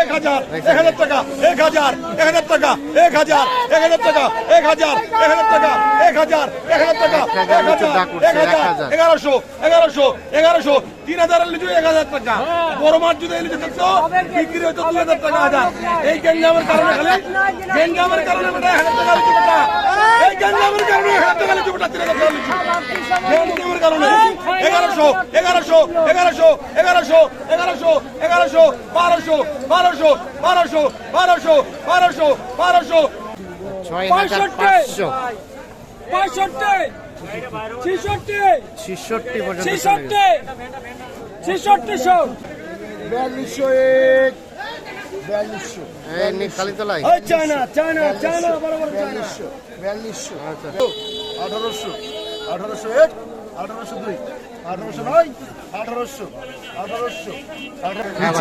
এক হাজার এক হাজার টাকা, এক হাজার এক হাজার টাকা, এক হাজার এক হাজার টাকা, এক হাজার এক হাজার টাকা, এক হাজার এক হাজার টাকা, এক হাজার এক হাজার, এগারোশো এগারোশো এগারোশো তিন হাজারের লিচু এক হাজার টাকা। বড় মাছ যদি এই লিচু থাকতো বিক্রি হতো দুই হাজার টাকা হাজার। এই গেঞ্জামের কারণে খালি গেঞ্জামের কারণে বেটা হাজার টাকা লিচু বেটা এই গেঞ্জামের কারণে হাজার টাকা লিচু বেটা তিন হাজার টাকা লিচু গেঞ্জামের কারণে এগারোশো এগারোশো এগারোশো এগারোশো এগারোশো এগারোশো বারোশো বারোশো বারোশো বারোশো বারোশো বারোশো। ছয় হাজার পাঁচশো। পঁয়ষট্টি। ছেষট্টি। পর্যন্ত ছেষট্টিশো বিয়াল্লিশশো এক। বিয়াল্লিশশো কালীতলায় চায়না চায়না চায়না বরাবর বিয়াল্লিশশো বিয়াল্লিশশো আচ্ছা। আঠারোশো আঠারোশো এক আঠারোশো দুই আঠারোশো নয় হ্যাঁ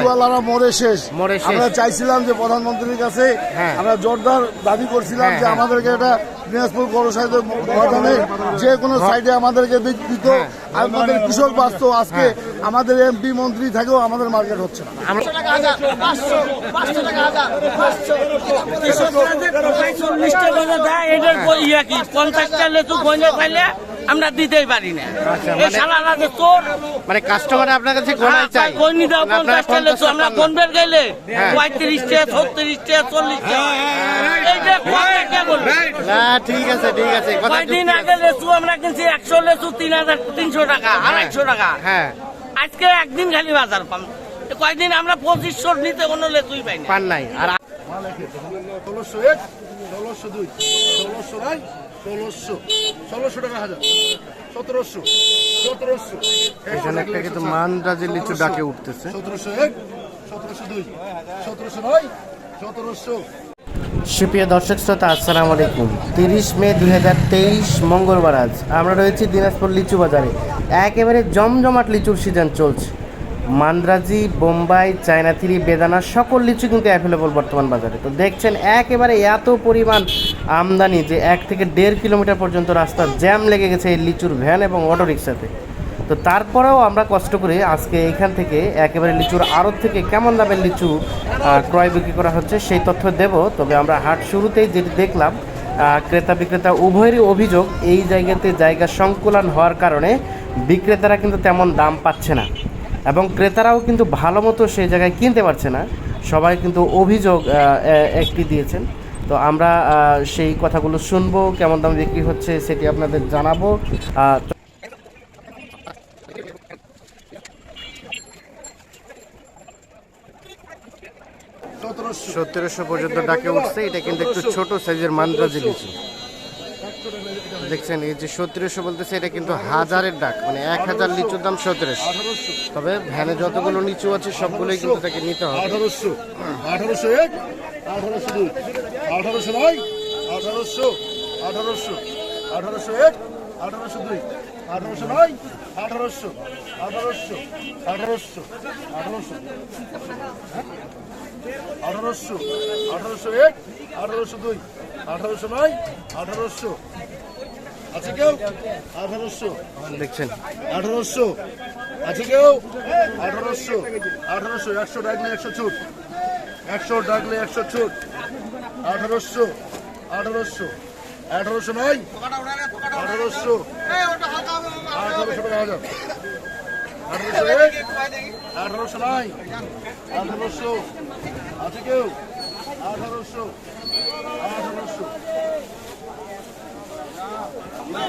মরে শেষ আমরা চাইছিলাম যে প্রধানমন্ত্রীর কাছে হ্যাঁ। আমরা জোরদার দাবি করছিলাম হ্যাঁ, যে হ্যাঁ। আমাদেরকে এটা দিনাজপুর পৌর সাইডে ময়দানে যে কোনো সাইডে আমাদেরকে হ্যাঁ। আমাদের কৃষক বাঁচত আজকে আমাদের এমপি মন্ত্রী থাকেও আমাদের মার্কেট হচ্ছে না চল্লিশ টাকা দেয় এটার ইয়া কি পঞ্চাশটা লেচু গঞ্জে পাইলে আমরা দিতেই পারি না। আচ্ছা, এই মানে- যে মানে কাস্টমার আপনার কাছে চাই। দাও আমরা গেলে হ্যাঁ। পঁয়ত্রিশটা ছত্রিশটা চল্লিশটা এইটা কয় কে বলবে না ঠিক আছে ঠিক আছে কথা কয়দিন আগে। আমরা কিনছি একশো লেচু তিন হাজার তিনশো টাকা আড়াইশো টাকা। হ্যাঁ। আজকে একদিন খালি বাজার পাম কয়দিন আমরা পঁচিশশো নিতে কোনো লেচুই পাই পান নাই। আর লিচু ডাকে উঠতেছে। সুপ্রিয় দর্শক শ্রোতা, আসসালামু আলাইকুম। তিরিশ মে দুই হাজার তেইশ মঙ্গলবার আজ আমরা রয়েছি দিনাজপুর লিচু বাজারে। একেবারে জমজমাট লিচুর সিজন চলছে। মান্দ্রাজি, বোম্বাই, চায়না, থ্রি, বেদানা, সকল লিচু কিন্তু অ্যাভেলেবল বর্তমান বাজারে। তো দেখছেন, একেবারে এত পরিমাণ আমদানি যে এক থেকে দেড় কিলোমিটার পর্যন্ত রাস্তা জ্যাম লেগে গেছে এই লিচুর ভ্যান এবং অটো রিক্সাতে তো তারপরেও আমরা কষ্ট করে আজকে এখান থেকে একেবারে লিচুর আড়ত থেকে কেমন দামের লিচু ক্রয় বিক্রি করা হচ্ছে সেই তথ্য দেব। তবে আমরা হাট শুরুতেই যেটি দেখলাম ক্রেতা বিক্রেতা উভয়েরই অভিযোগ, এই জায়গাতে জায়গা সংকুলন হওয়ার কারণে বিক্রেতারা কিন্তু তেমন দাম পাচ্ছে না। এবং ক্রেতারাও কিন্তু ভালো মতো সেই জায়গায় কিনতে পারছে না। সবাই কিন্তু অভিযোগ একটি দিয়েছেন। তো আমরা সেই কথাগুলো শুনব, কেমন দাম বিক্রি হচ্ছে সেটি আপনাদের জানাব। সতেরোশো পর্যন্ত ডাকে উঠছে। এটা কিন্তু একটু ছোট সাইজের মান্দ্রাজি দেখছেন, এই যে সতেরোশো বলতেছে, এটা কিন্তু হাজারের ডাক মানে এক হাজার লিচুর দাম সতেরোশো তবে ভ্যানে যতগুলো লিচু আছে, সবগুলোই কিন্তু তাকে নিতে হবে। আঠারোশো আঠারোশো এক, আঠারোশো দুই, আঠারোশো নয়, আঠারোশো আঠারোশো আঠারোশো এক, আঠারোশো দুই, আঠারোশো নয়, আঠারোশো আঠারোশো আঠারোশো আঠারোশো। আঠারোশো আঠারোশো এক, আঠারোশো দুই, আঠারোশো নয়, আঠারোশো আছে কেউ? আঠারোশো। দেখছেন। আঠারোশো। আছে কেউ? আঠারোশো। আঠারোশো একশো ডাকলে একশো ছুট। একশো ডাকলে একশো ছুট। আঠারোশো আঠারোশো। আঠারোশো নয়? আঠারোশো। আঠারোশো টাকা হাজার। আঠারোশো আঠারোশো নয়? আঠারোশো। আছে কেউ? আঠারোশো। আঠারোশো।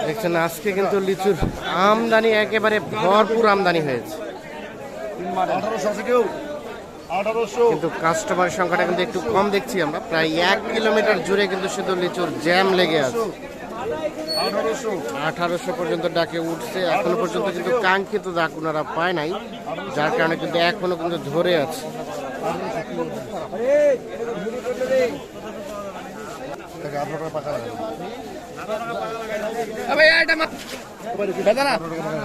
দেখছেন, আজকে কিন্তু লিচুর আমদানি একেবারে ভরপুর আমদানি হয়েছে। কিন্তু কাস্টমার সংখ্যাটা কিন্তু একটু কম দেখছি আমরা। প্রায় এক কিলোমিটার জুড়ে কিন্তু শুধু লিচুর জ্যাম লেগে আছে। আঠারোশো পর্যন্ত ডাকে উঠছে, এখনও পর্যন্ত কিন্তু কাঙ্ক্ষিত ডাক ওনারা পায় নাই, যার কারণে কিন্তু এখনও কিন্তু ধরে আছে।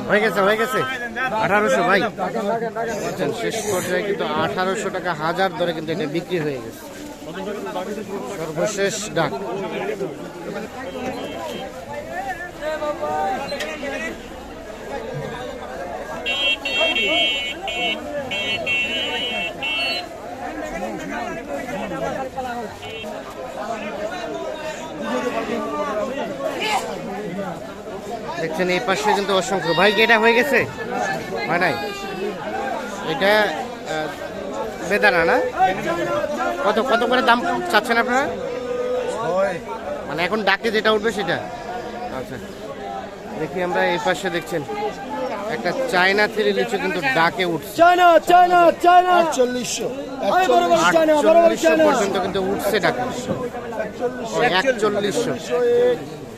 হয়ে গেছে হয়ে গেছে। আঠারোশো, ভাই। শেষ পর্যায়ে কিন্তু আঠারোশো টাকা হাজার দরে কিন্তু এটা বিক্রি হয়ে গেছে। সর্বশেষ ডাক। দেখছেন এই পাশে কিন্তু অসংখ্য। ভাই কি এটা হয়ে গেছে? হয় নাই? এটা বেদানা না? কত কত করে দাম চাচ্ছেন আপনারা? মানে এখন ডাকে যেটা উঠবে সেটা। আচ্ছা। দেখি আমরা এই পাশে দেখছেন। একটা চায়না থ্রি লিচু কিন্তু ডাকে উঠছে। China China China. 4800 4800 পর্যন্ত কিন্তু উঠছে ডাকে।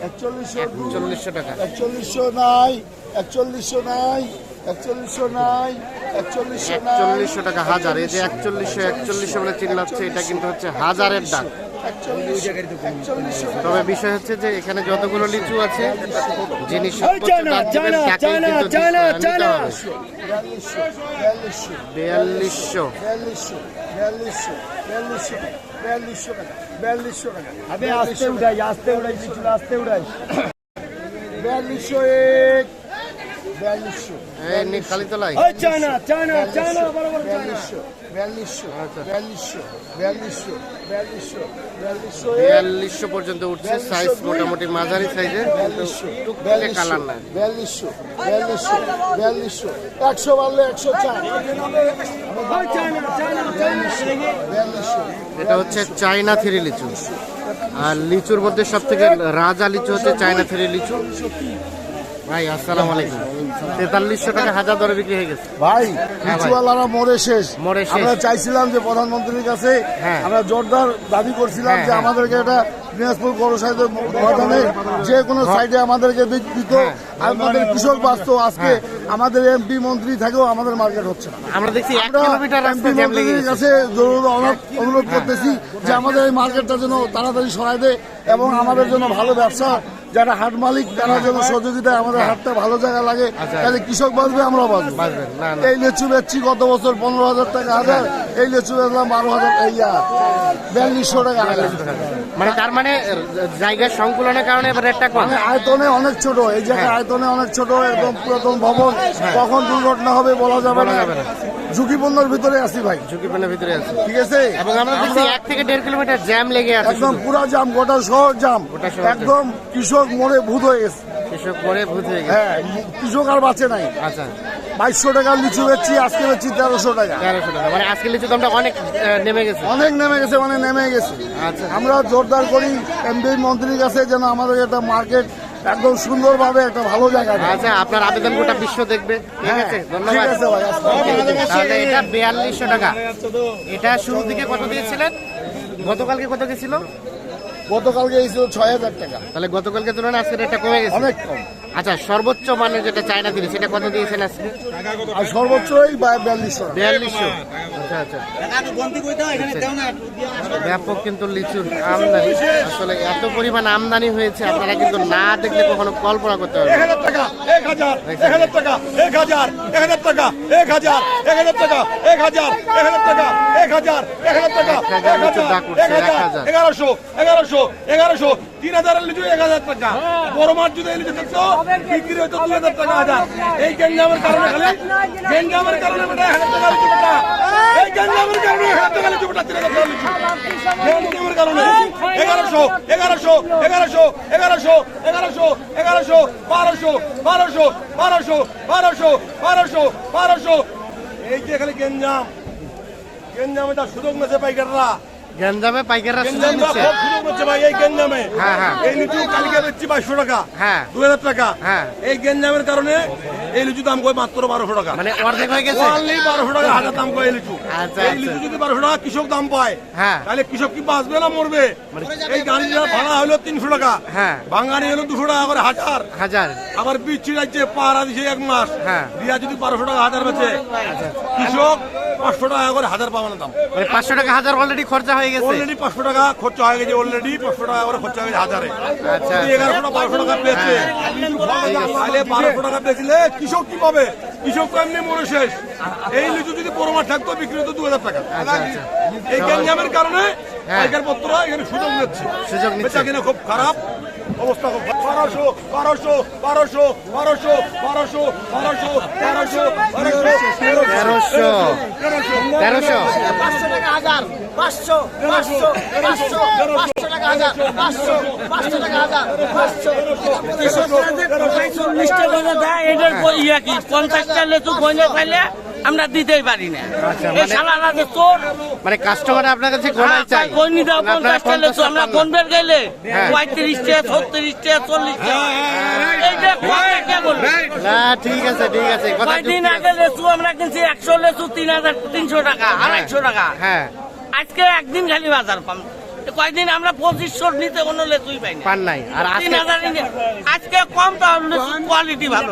4100 টাকা। 4100 নাই 4100 নাই 4100 নাই 4100 টাকা হাজার। এই যে 4100 4100 বলে চিল্লাচ্ছে এটা কিন্তু হচ্ছে হাজারের ডাক। তবে বিষয় হচ্ছে যে এখানে যতগুলো লিচু আছে যিনি বিয়াল্লিশশো। আমি আসতে উঠাই আসতে উঠাই লিচু আসতে উঠাই বিয়াল্লিশশো এক বিয়াল্লিশশো। খালি তো লাই বিয়াল্লিশশো। বিয়াল্লিশশো আচ্ছা। বিয়াল্লিশশো বিয়াল্লিশশো বিয়াল্লিশশো বিয়াল্লিশশো বিয়াল্লিশশো পর্যন্ত উঠছে সাইজ মোটামুটি মাঝারি সাইজের কালার না বিয়াল্লিশশো বিয়াল্লিশশো বিয়াল্লিশশো একশো বাড়লে একশো চার। এটা হচ্ছে চায়না থ্রি লিচু। আর লিচুর মধ্যে সব থেকে রাজা লিচু হচ্ছে চায়না থ্রি লিচু। ভাই আসসালামু আলাইকুম। তেতাল্লিশশো টাকা হাজার দরে বিক্রি হয়ে গেছে। ভাই হ্যাঁ লিচুওয়ালারা মরে শেষ। মরে শেষ। আমরা চাইছিলাম যে প্রধানমন্ত্রীর কাছে হ্যাঁ। আমরা জোরদার দাবি করছিলাম হ্যাঁ, যে। আমাদেরকে এটা দিনাজপুর ময়দানে যে কোনো সাইডে আমাদেরকে দিত। আমাদের কৃষক বাঁচত। আজকে আমাদের এমপি মন্ত্রী থেকেও আমাদের মার্কেট হচ্ছে না। আমরা দেখছি কিলোমিটার এমপি মন্ত্রীর কাছে অনুরোধ- অনুরোধ করতেছি যে আমাদের এই মার্কেটটা যেন তাড়াতাড়ি সরাই দেয় এবং আমাদের জন্য ভালো ব্যবসা যারা হাট মালিক তারা যেন সহযোগিতায় আমাদের হাটটা ভালো জায়গা লাগে আচ্ছা। তাহলে কৃষক বাঁচবে আমরা বাঁচবো। এই লিচু বেচছি গত বছর পনেরো হাজার টাকা হাজার এই লিচু বেচলাম বারো হাজার এই বিয়াল্লিশশো টাকা মানে তার মানে জায়গার সংকুলনের কারণে রেটটা কম। মানে আয়তনে অনেক ছোট এই জায়গায় আয়তনে অনেক ছোট একদম পুরাতন ভবন। কখন দুর্ঘটনা হবে বলা যাবে না। ঝুঁকিপূর্ণর ভিতরে আছি ভাই। ঝুঁকিপূর্ণের ভিতরে আছে। ঠিক আছে? এবং আমরা দেখছি এক থেকে দেড় কিলোমিটার জ্যাম লেগে আছে একদম পুরা জ্যাম গোটা শহর জাম। একদম কৃষক মরে ভূত হয়ে গেছে। কৃষক মরে ভূত হয়ে গেছে। হ্যাঁ কৃষক আর বাঁচে নাই। আচ্ছা। বাইশশো টাকার লিচু বেচছি আজকে বেচছি তেরোশো টাকা। তেরোশো টাকা। মানে আজকে লিচু দামটা অনেক নেমে গেছে। অনেক নেমে গেছে মানে নেমে গেছে। আচ্ছা। আমরা জোরদার করি এমপি মন্ত্রীর কাছে যেন আমাদের একটা মার্কেট একদম সুন্দরভাবে একটা ভালো জায়গা। আচ্ছা আপনার আবেদন গোটা বিশ্ব দেখবে। ঠিক হ্যাঁ, আছে ধন্যবাদ। তাহলে এটা বিয়াল্লিশশো টাকা। এটা শুরু দিকে কত দিয়েছিলেন? গতকালকে কত গেছিল? গতকালকে এই ছিল ছয় হাজার টাকা। তাহলে গতকালকে তুলনায় আজকে রেটটা কমে গেছে। অনেক কম। আচ্ছা সর্বোচ্চ মানের যেটা চায়না দিলে সেটা কত দিয়েছেন আজকে? আর বিয়াল্লিশশো টাকা। বিয়াল্লিশশো আচ্ছা আচ্ছা। ব্যাপক কিন্তু লিচুর আমদানি। আসলে এত পরিমাণ আমদানি হয়েছে আপনারা কিন্তু না দেখলে কখনো কল্পনা করতে পারবেন এক হাজার টাকা এক হাজার এক হাজার টাকা এক হাজার এক হাজার টাকা এক হাজার এক হাজার টাকা এক হাজার এক হাজার টাকা এক হাজার এক হাজার টাকা এক হাজার। এগারোশো এগারোশো এগারোশো তিন হাজারের লিচু এক হাজার টাকা। বড় মাছ যদি লিচু দেখতো বিক্রি হতো দুই হাজার টাকা হাজার। এই গেঞ্জামের কারণে খালি গেঞ্জামের কারণে বেটা হাজার টাকা লিচু বেটা। এই গেঞ্জামের কারণে হাজার টাকা লিচু বেটা তিন হাজার টাকা লিচু গেঞ্জামের কারণে। এগারোশো এগারোশো এগারোশো এগারোশো এগারোশো এগারোশো বারোশো বারোশো বারোশো বারোশো বারোশো বারোশো। এই যে খালি গেঞ্জাম। গেঞ্জামে তার সুযোগ নেছে পাইকাররা। গ্যাঞ্জামে পাইকাররা সুযোগ নিচ্ছে ভাই এই গেঞ্জামে হ্যাঁ, হ্যাঁ। এই লিচু কালকে বেচছি বাইশশো টাকা হ্যাঁ। দু হাজার টাকা হ্যাঁ। এই গেঞ্জামের কারণে এই লিচু দাম কয় মাত্র বারোশো টাকা মানে অর্ধেক হয়ে গেছে অনলি বারোশো টাকা হাজার দাম কয় এই লিচু আচ্ছা, এই আচ্ছা। লিচু যদি বারোশো টাকা কৃষক দাম পায় হ্যাঁ। তাহলে কৃষক কি বাঁচবে না মরবে এই গাড়ি ভাড়া হলো তিনশো টাকা হ্যাঁ। বাঙালি হলো দুশো টাকা করে হাজার হাজার আবার বিচ্ছি যাচ্ছে পাহারা দিছে এক মাস হ্যাঁ। দিয়া যদি বারোশো টাকা হাজার বেচে কৃষক পাঁচশো টাকা করে হাজার পাবানো দাম মানে পাঁচশো টাকা হাজার অলরেডি খরচা হয়ে গেছে? অলরেডি পাঁচশো টাকা খরচা হয়ে গেছে অলরেডি পাঁচশো টাকা করে খরচা হয়ে গেছে হাজারে। আচ্ছা, এগারোশো টাকা বারোশো টাকা পেয়েছে। তাহলে বারোশো টাকা বেচলে কৃষক কি পাবে? কৃষক তো এমনি মরে শেষ। এই লিচু যদি পরমা থাকতো বিক্রি হতো দু হাজার টাকা। আচ্ছা, আচ্ছা। এই গ্যাঞ্জামের কারণে হ্যাঁ। পাইকার পত্র এখানে সুযোগ নিচ্ছে। সুযোগ নিচ্ছে। কিনা খুব খারাপ। অবস্থা বারোশো বারোশো পাঁচশো টাকা পাঁচশো পাঁচশো পাঁচশো পাঁচশো পাঁচশো পাঁচশো পাঁচশো। চল্লিশ টাকা ইয়ে কি পঞ্চাশ টাকা তো গঞ্জা পাইলে আমরা দিতেই পারি না। এই শালারা যে চোর। মানে কাস্টমার আপনার কাছে গোনায় চাই দাও মানে পঞ্চাশটা লেচু আমরা গেলে হ্যাঁ। পঁয়ত্রিশটা ছত্রিশটা চল্লিশটা এইটা কয়টা কে বলবে না ঠিক আছে ঠিক আছে কথা আগে আমরা কিনছি একশো লেচু তিন হাজার তিনশো টাকা আড়াইশো টাকা। হ্যাঁ। আজকে একদিন খালি বাজার পাম। কয়েকদিন আমরা পঁচিশশো নিতে কোনো লেচুই পাই পান নাই। আর তিন হাজার আজকে কম তাহলে কোয়ালিটি ভালো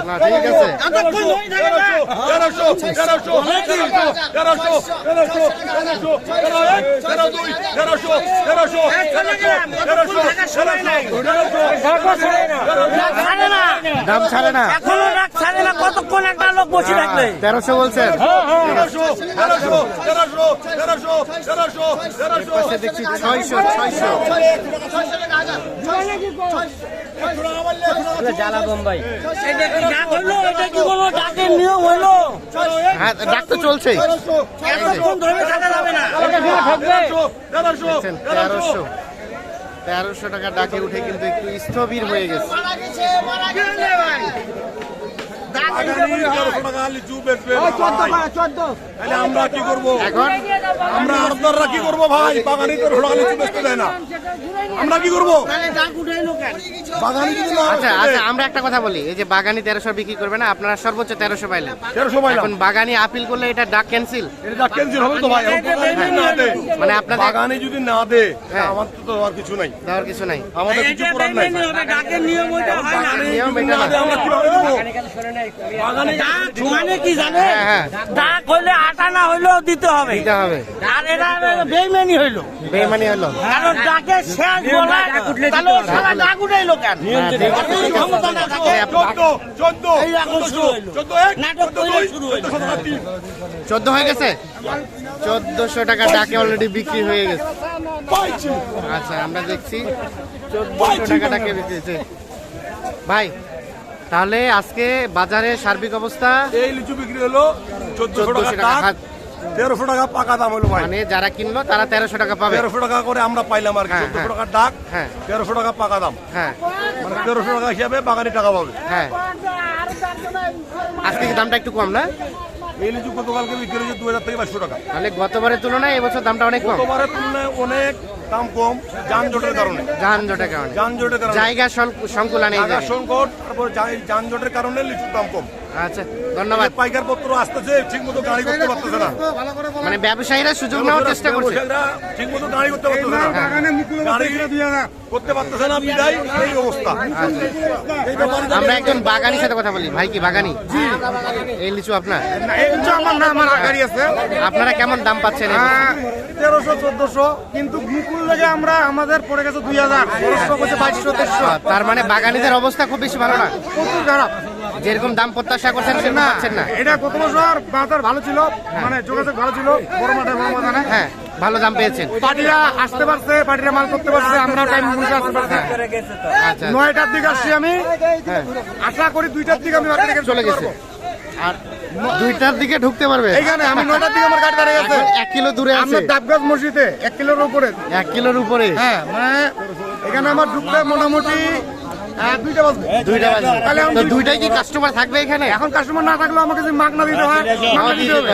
না ঠিক আছে দাম ছাড়ে না এখনও রাগ ছাড়ে না কতক্ষণ একটা লোক বসে থাকলে তেরোশো বলছেন দেখছি ছয়শো ছয়শো চলছে তেরোশো তেরোশো টাকা ডাকে উঠে কিন্তু একটু স্থবির হয়ে গেছে আমরা কি করব? আমরা আড়তদাররা কি করব ভাই? বাগানি তেরোশো টাকা লিচু বেচতে দেয় না। আমরা কি করব? বাগানি আচ্ছা আচ্ছা আমরা একটা কথা বলি। এই যে বাগানি তেরোশো বিক্রি করবে না আপনারা সর্বোচ্চ তেরোশো পাইলেন। তেরোশো পাইলাম। এখন বাগানি আপিল করলে এটা ডাক ক্যান্সেল এটা ক্যান্সেল হবে তো ভাই মানে আপনার বাগানি যদি না দে হ্যাঁ। আমার তো আর কিছু নাই। দেওয়ার কিছু নাই। আমাদের কিছু করার নাই। ডাকের নিয়ম ওইটা হয় না। নিয়ম এটা না না। দে আমরা কীভাবে দেবো? মানে কি জানে? হ্যাঁ, হ্যাঁ। ডাক হইলে আটা না হইলেও দিতে হবে। দিতে হবে। আর বেইমানি হইল। বেমানি হলো কারণ ডাকে শেষ বলায় তাহলে ও সারা ডাক উঠাইলো কেন? ঠিক আছে, অতই ঠিক আছে। ক্ষমতা না থাকে চোদ্দ চোদ্দ এই এখন শুরু হইল। চোদ্দ এক নাটক চোদ্দ কইলে দুই শুরু হইল। চোদ্দ সতেরো তিন। চোদ্দ হয়ে গেছে? চোদ্দশো টাকা ডাকে অলরেডি বিক্রি হয়ে গেছে। আচ্ছা আমরা দেখছি। চোদ্দশো টাকা ডাকে বিক্রি ভাই তাহলে আজকে বাজারে সার্বিক অবস্থা? এই লিচু বিক্রি হলো চোদ্দশো 1400 টাকা টাকা। টাকা তেরোশো টাকা পাকা দাম হলো ভাই। মানে যারা কিনলো তারা তেরোশো টাকা পাবে। তেরোশো টাকা করে আমরা পাইলাম আর হ্যাঁ, চোদ্দশো হ্যাঁ। টাকার ডাক হ্যাঁ। তেরোশো টাকা পাকা দাম। হ্যাঁ। মানে তেরোশো টাকা হিসাবে বাগানি টাকা পাবে। হ্যাঁ। আজকে দামটা একটু কম না? এই লিচু গতকালকে বিক্রি হয়েছে দু হাজার থেকে বাইশশো টাকা। তাহলে গতবারের তুলনায় এবছর দামটা অনেক কম? গতবারের তুলনায় অনেক দাম কম যানজটের কারণে। যানজটের কারণে। যানজটের কারণে। জায়গা সংকুলান এই সংকট তারপর যানজটের কারণে লিচুর দাম কম। আচ্ছা ধন্যবাদ। পাইকার পত্র আসতেছে ঠিক মতো গাড়ি করতে পারতেছে না। মানে ব্যবসায়ীরা সুযোগ নেওয়ার চেষ্টা করছে। ঠিক মতো গাড়ি করতে পারতেছে না। গাড়ি করতে পারতেছে না বিদায় এই অবস্থা আমরা একজন বাগানির সাথে কথা বলি। ভাই কি বাগানি? এই লিচু আপনার? আমার না আমার গাড়ি আছে। আপনারা কেমন দাম পাচ্ছেন তেরোশো চোদ্দশো কিন্তু মুকুল লেগে আমরা আমাদের পড়ে গেছে দুই হাজার। করছে বাইশশো তেরোশো। তার মানে বাগানিদের অবস্থা খুব বেশি ভালো না। প্রচুর খারাপ। যেরকম দাম প্রত্যাশা করছেন সেরকম পাচ্ছেন না। এটা গত বছর বাজার ভালো ছিল মানে যোগাযোগ ভালো ছিল বড় মাঠে বড় ময়দানে হ্যাঁ ভালো দাম পেয়েছেন। পার্টিরা আসতে পারছে পার্টিরা মাল করতে পারছে আমরা টাইম বুঝে আসতে পারছি। আচ্ছা। নয়টার দিকে আসছি আমি। হ্যাঁ। আশা করি দুইটার দিকে আমি মার্কেটে চলে গেছে। আর দুইটার দিকে ঢুকতে পারবে? এখানে আমি নয়টার দিকে আমার গাড়ি দাঁড়িয়ে গেছে। এক কিলো দূরে আছে। আমরা মসজিদে এক কিলোর উপরে। এক কিলোর উপরে। হ্যাঁ মানে এখানে আমার ঢুকতে মোটামুটি দুইটা বাজবে। দুইটা তাহলে তো দুইটাই কি কাস্টমার থাকবে এখানে? এখন কাস্টমার না থাকলেও আমাকে যে মাগ না দিতে হয় দিতে হবে।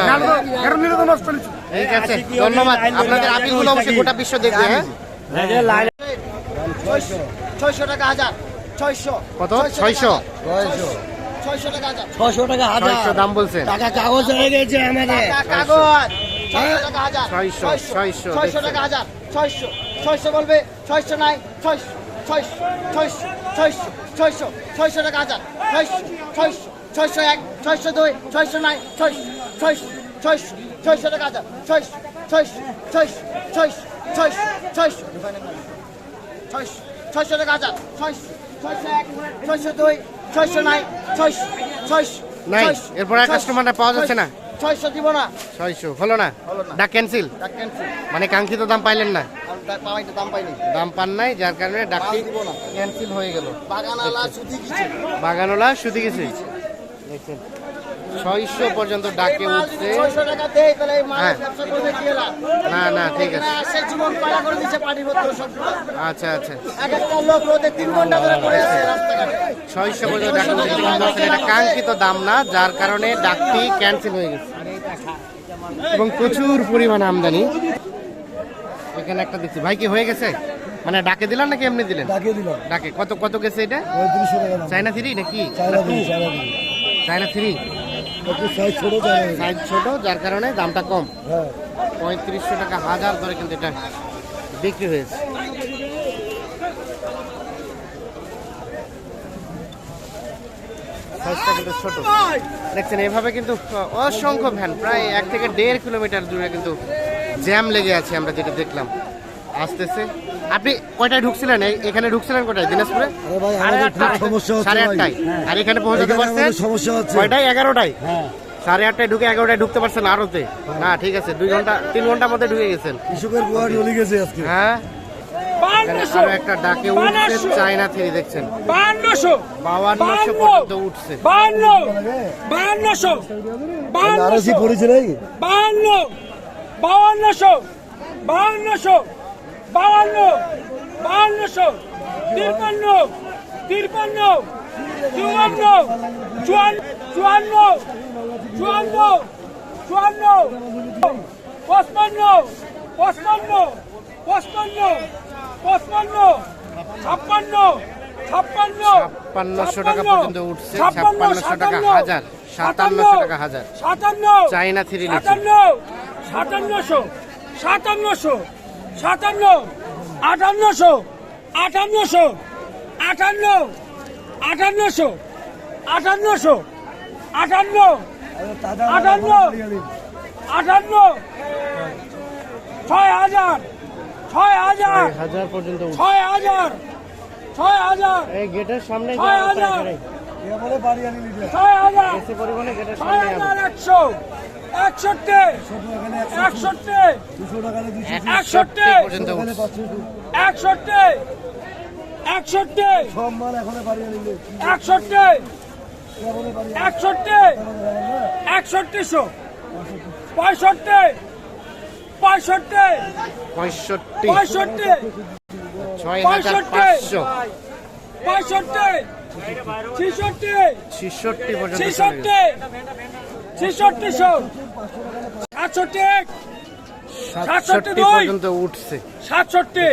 নিলে তো নষ্ট ঠিক আছে ধন্যবাদ। আপনাদের আপিলগুলো অবশ্যই গোটা বিশ্ব দেখবে হ্যাঁ। ছয়শো ছয়শো টাকা হাজার। ছয়শো। কত? ছয়শো ছয়শো। টাকা হাজার। ছশো টাকা ছয়শো দাম বলছেন। টাকা কাগজ হয়ে গেছে আমাদের। টাকা কাগজ। ছয়শো টাকা হাজার। ছয়শো, ছয়শো, ছয়শো টাকা হাজার। ছয়শো। ছয়শো বলবে ছয়শো নাই ছয়শো। ছয়শো ছয়শো ছয়শো ছয়শো ছয়শো টাকা হাজার ছয়শো ছয়শো ছয়শো এক ছয়শো দুই ছয়শো নাই ছয়শো ছয়শো ছয়শো ছয়শো টাকা হাজার ছয়শো ছয়শো ছয়শো ছয়শো ছয়শো ছয়শো ছয়শো ছয়শো টাকা হাজার ছয়শো ছয়শো এক ছয়শো দুই ছয়শো নাই ছয়শো ছয়শো নাই, ছয়শো, এরপরে কাস্টমারটা পাওয়া যাচ্ছে না? ছয়শো দিব না ছয়শো হলো না ডাক ক্যান্সেল মানে কাঙ্ক্ষিত দাম পাইলেন না দাম পাইনি দাম পান নাই যার কারণে ডাকটি ক্যান্সেল হয়ে গেল। বাগানালা শুধু কিছু। বাগানোলা শুধু গেছে দেখছেন। ছয়শো পর্যন্ত ডাকে উঠছে। ছয়শো টাকা দেয় তাহলে এই মালের হ্যাঁ। না না ঠিক আছে। আচ্ছা আচ্ছা। ছয়শো পর্যন্ত ডাক উঠেছে। এটা কাঙ্ক্ষিত দাম না যার কারণে ডাকটি ক্যান্সেল হয়ে গেছে। এবং প্রচুর পরিমাণ আমদানি। এখানে একটা দেখছি ভাই কি হয়ে গেছে? মানে ডাকে দিলেন নাকি এমনি দিলেন? ডাকে দিলাম ডাকে। কত কত গেছে এটা? চাইনা থ্রি নাকি? চায়না থ্রি সাইজ ছোট চায়না সাইজ ছোট যার কারণে দামটা কম। হ্যাঁ। পঁয়ত্রিশশো টাকা হাজার ধরে কিন্তু এটা বিক্রি হয়েছে। সাইজটা কিন্তু ছোট। দেখছেন এভাবে কিন্তু অসংখ্য ভ্যান প্রায় এক থেকে দেড় কিলোমিটার দূরে কিন্তু জ্যাম লেগে আছে আমরা যেটা দেখলাম। আসতেছে। আপনি কয়টায় ঢুকছিলেন? এই- এখানে ঢুকছিলেন কয়টায়? দিনাজপুরে? আরে ভাই সমস্যা হচ্ছে সাড়ে আটটায়। আর এখানে পৌঁছাতে পারছেন? সমস্যা হচ্ছে। কয়টায়? এগারোটায়? হ্যাঁ। সাড়ে আটটায় ঢুকে এগারোটায় ঢুকতে পারছেন আরোতে? না ঠিক আছে। দুই ঘণ্টা তিন ঘণ্টার মধ্যে ঢুকে গেছেন। হ্যাঁ? আরও একটা ডাকে উঠছে চায়না থেকে দেখছেন। বাহান্নশো বাউান্নশো পর্যন্ত উঠছে। বাহান্নশো বাহান্নশো বাহান্ন বাহান্নশো তিরপান্ন তিরপান্ন চুয়ান্ন চুয়ান্ন চুয়ান্ন চুয়ান্ন চুয়ান্ন পঁচপান্ন পঁচপান্ন পঁচপান্ন পঁচপান্ন ছাপ্পান্ন ছাপ্পান্ন ছাপ্পান্নশো টাকা পর্যন্ত উঠছে ছাপ্পান্নশো টাকা হাজার সাতান্নশো টাকা হাজার। সাতান্ন চাইনা থ্রি সাতান্ন সাতান্নশো সাতান্নশো সাতান্ন আটান্নশো আটান্নশো আটান্ন আটান্নশো আটান্নশো আটান্ন আটান্ন আটান্ন ছয় হাজার ছয় হাজার হাজার পর্যন্ত ছয় হাজার ছয় হাজার এই গেটের সামনে ছয় হাজার ছয় হাজার ছয় হাজার একশো একষট্টি একষট্টি একষট্টি একষট্টি একষট্টি একষট্টি একষট্টি একষট্টিশো পঁয়ষট্টি পঁয়ষট্টি পঁয়ষট্টি। পঁয়ষট্টি হাজার পঁয়ষট্টি ছেষট্টি ছেষট্টি। ছেষট্টি ছেষট্টিশো সাতষট্টি সাতষট্টি পর্যন্ত উঠছে। সাতষট্টি।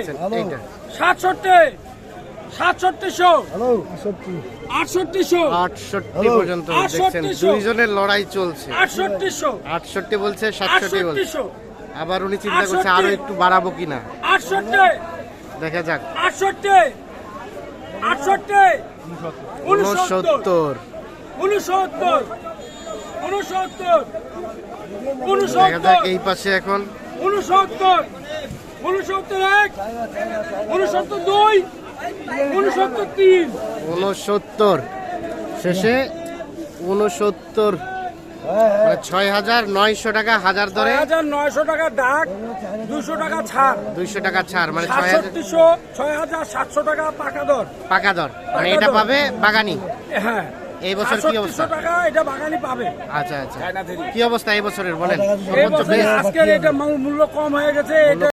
সাতষট্টি। সাতষট্টিশো আটষট্টিশো আটষট্টি। পর্যন্ত দেখছেন দুইজনের লড়াই চলছে। আটষট্টিশো আটষট্টি বলছে সাতষট্টি বলছে। আবার উনি চিন্তা করছে। আরও একটু বাড়াবো কিনা? আটষট্টি। দেখা যাক। আটষট্টি। আটষট্টি। উনসত্তর উনসত্তর দেখা যাক এই পাশে এখন। উনসত্তর উনসত্তর এক উনসত্তর দুই উনসত্তর তিন। উনসত্তর শেষে উনসত্তর মানে ছয় হাজার নয়শো টাকা হাজার ধরে হাজার নয়শো টাকা ডাক দুশো টাকা ছাড়। দুইশো টাকা ছাড় মানে ছয় হাজার ছয় হাজার সাতশো টাকা পাকা দর। পাকা দর। মানে এটা পাবে বাগানি। হ্যাঁ। এই বছর কি অবস্থা? টাকা এটা বাগানি পাবে। আচ্ছা আচ্ছা। কি অবস্থা এই বছরের বলেন? আজকের এটা মূল্য কম হয়ে গেছে এটা